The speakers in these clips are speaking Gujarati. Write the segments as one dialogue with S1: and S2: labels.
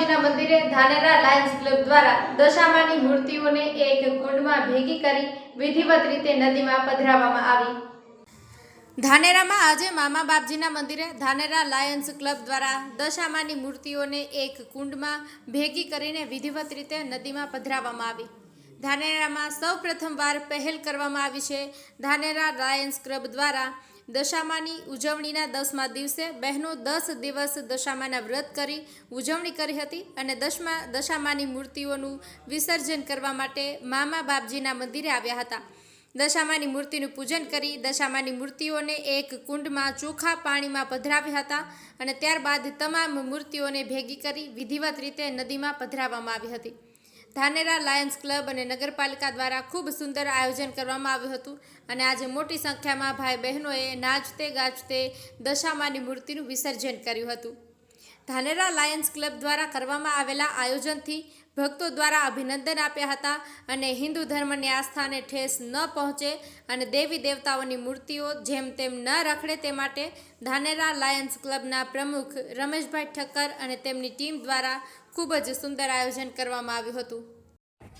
S1: બાપજીના મંદિરે ધાનેરા લાયન્સ ક્લબ દ્વારા દશામાની મૂર્તિઓને એક કુંડમાં ભેગી કરી વિધિવત રીતે નદીમાં પધરાવવામાં આવી. ધાનેરામાં આજે મામા બાપજીના મંદિરે ધાનેરા લાયન્સ ક્લબ દ્વારા દશામાની મૂર્તિઓને એક કુંડમાં ભેગી કરીને વિધિવત રીતે નદીમાં પધરાવવામાં આવી. ધાનેરામાં સૌ પ્રથમવાર પહેલ કરવામાં આવી છે. ધાનેરા લાયન્સ ક્લબ દ્વારા દશામાની ઉજવણીના દસમા દિવસે બહેનો દસ દિવસ દશામાના વ્રત કરી ઉજવણી કરી હતી અને દશમા દશામાની મૂર્તિઓનું વિસર્જન કરવા માટે મામા બાપજીના મંદિરે આવ્યા હતા. દશામાની મૂર્તિનું પૂજન કરી દશામાની મૂર્તિઓને એક કુંડમાં ચોખા પાણીમાં પધરાવ્યા હતા અને ત્યારબાદ તમામ મૂર્તિઓને ભેગી કરી વિધિવત રીતે નદીમાં પધરાવવામાં આવી હતી. ધાનેરા લાયન્સ ક્લબ અને નગરપાલિકા દ્વારા ખૂબ સુંદર આયોજન કરવામાં આવ્યું હતું અને આજે મોટી સંખ્યામાં ભાઈ બહેનોએ નાચતે ગાજતે દશામાની મૂર્તિનું વિસર્જન કર્યું હતું. ધાનેરા લાયન્સ ક્લબ દ્વારા કરવામાં આવેલા આયોજનથી ભક્તો દ્વારા અભિનંદન આપ્યા હતા અને હિન્દુ ધર્મની આસ્થાને ઠેસ ન પહોંચે અને દેવી દેવતાઓની મૂર્તિઓ જેમ તેમ ન રખડે તે માટે ધાનેરા લાયન્સ ક્લબના પ્રમુખ રમેશભાઈ ઠક્કર અને તેમની ટીમ દ્વારા ખૂબ જ સુંદર આયોજન કરવામાં આવ્યું હતું.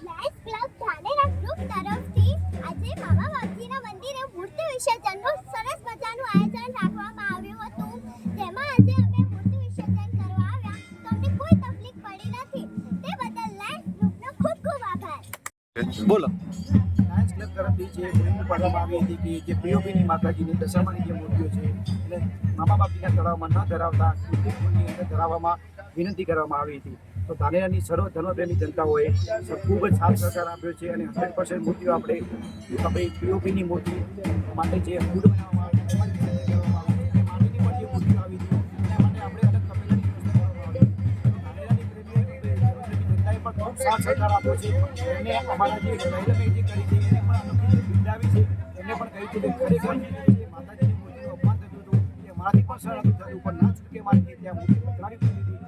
S2: લાયન્સ ક્લબ ધાનેરા ગ્રુપ તરફથી આજે મામા બાપજીના મંદિરે મૂર્તિ વિસર્જનનું સરસ મજાનું આયોજન રાખવામાં આવ્યું હતું. જેમાં આજે અમે મૂર્તિ વિસર્જન કરવા આવ્યા. તો અમને કોઈ તકલીફ પડી નથી. તે બદલ ગ્રુપનો ખૂબ ખૂબ આભાર.
S3: બોલો.
S4: લાયન્સ ક્લબ તરફથી જે મૂર્તિ પાડવામાં આવી હતી કે જે પીઓપીની માતાજીની દશામાની જે મૂર્તિઓ છે એને મામા બાપજીના તળાવમાં ન ધરાવતા કૃત્રિમ કુંડની અંદર ધરાવવામાં વિનંતી કરવામાં આવી હતી. તો ધાનેરાની સર્વ ધર્મપ્રેમી જનતાઓએ ખૂબ જ સાથ સહકાર આપ્યો છે અને હંડ્રેડ પર્સન્ટ મૂર્તિઓ આપણે આપણે પીઓપીની મૂર્તિ માટે જે ફૂડ માતાજીની મૂર્તિનું અપમાન થતું હતું. એ મારાથી પણ હતું થતું ના છૂટકે મારી ત્યાં મૂર્તિ ઉતરાવી દીધી.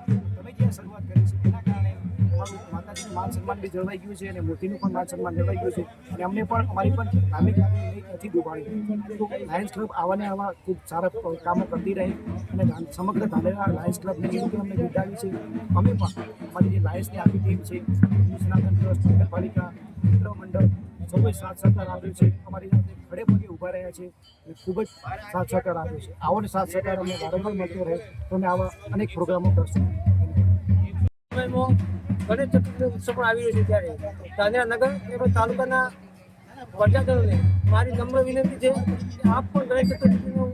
S4: માન સન્માન બી જળવાઈ ગયું છે અને મૂર્તિનું પણ માન સન્માન જળવાઈ ગયું છે. અને અમને પણ, અમારી પણ ધાર્મિક નથી ડૂબાડી તો લાયન્સ ક્લબ આવાને આવા ખૂબ સારા કામો કરતી રહે અને સમગ્ર ધાનેરા લાયન્સ ક્લબને એવું કે અમને બિરદાવી છે. અમે પણ અમારી જે લાયન્સની આખી ટીમ છે, સનાતન ટ્રસ્ટ, નગરપાલિકા મિત્ર મંડળ સૌએ સાથ સહકાર આપ્યો છે. અમારી સાથે ખડે પગે ઊભા રહ્યા છે અને ખૂબ જ સાથ સહકાર આપ્યો છે. આવો ને સાથ સહકાર અમને વારંવાર મળતો રહે. તો અમે આવા અનેક પ્રોગ્રામો કરશું.
S5: સમયમાં ગણેશ ચતુર્થી ઉત્સવ પણ આવી રહ્યો છે ત્યારે. ધાનેરા નગર તાલુકાના પ્રજાજનોને મારી નમ્ર વિનંતી છે આપ પણ ગણેશ ચતુર્થીનો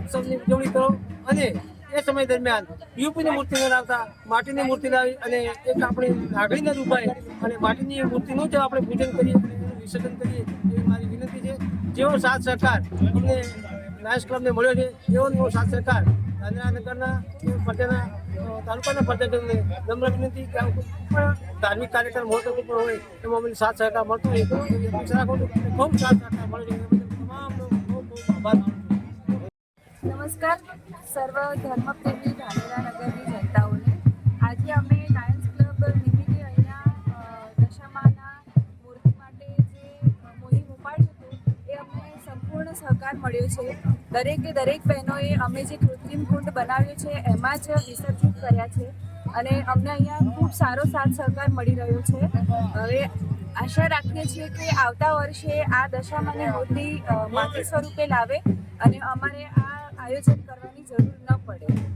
S5: ઉત્સવની ઉજવણી કરો અને એ સમય દરમિયાન યુપીની મૂર્તિ લાવતા માટીની મૂર્તિ લાવી અને એક આપણી લાગણીને રૂપાય અને માટીની મૂર્તિનું જ આપણે પૂજન કરીએ વિસર્જન કરીએ એવી મારી વિનંતી છે. જેવો સાથ સહકાર અમને લાયન્સ ક્લબને મળ્યો છે એવો સાથ સહકાર ધાનેરા નગરના અ, તાલુકાના પ્રજાજનોને નમ્ર વિનંતી કે ધાર્મિક કાર્યક્રમ મહત્વપૂર્ણ હોય, એમાં અમને સાથ સહકાર મળતો હોય તો ખૂબ સાથ સહકાર મળે છે. તમામ ખૂબ ખૂબ આભાર
S6: નમસ્કાર. સર્વ ધર્મપ્રેમી ધાનેરા નગરની જનતાઓને આજે અમે સહકાર મળ્યો છે. દરેકે દરેક બહેનોએ અમે જે કૃત્રિમ કુંડ બનાવ્યો છે, એમાં જ વિસર્જિત કર્યા છે અને અમને અહીંયા ખૂબ સારો સાથ સહકાર મળી રહ્યો છે. હવે આશા રાખીએ છીએ કે આવતા વર્ષે આ દશામાની મૂર્તિ માટી સ્વરૂપે લાવે અને અમારે આ આયોજન કરવાની જરૂર ન પડે.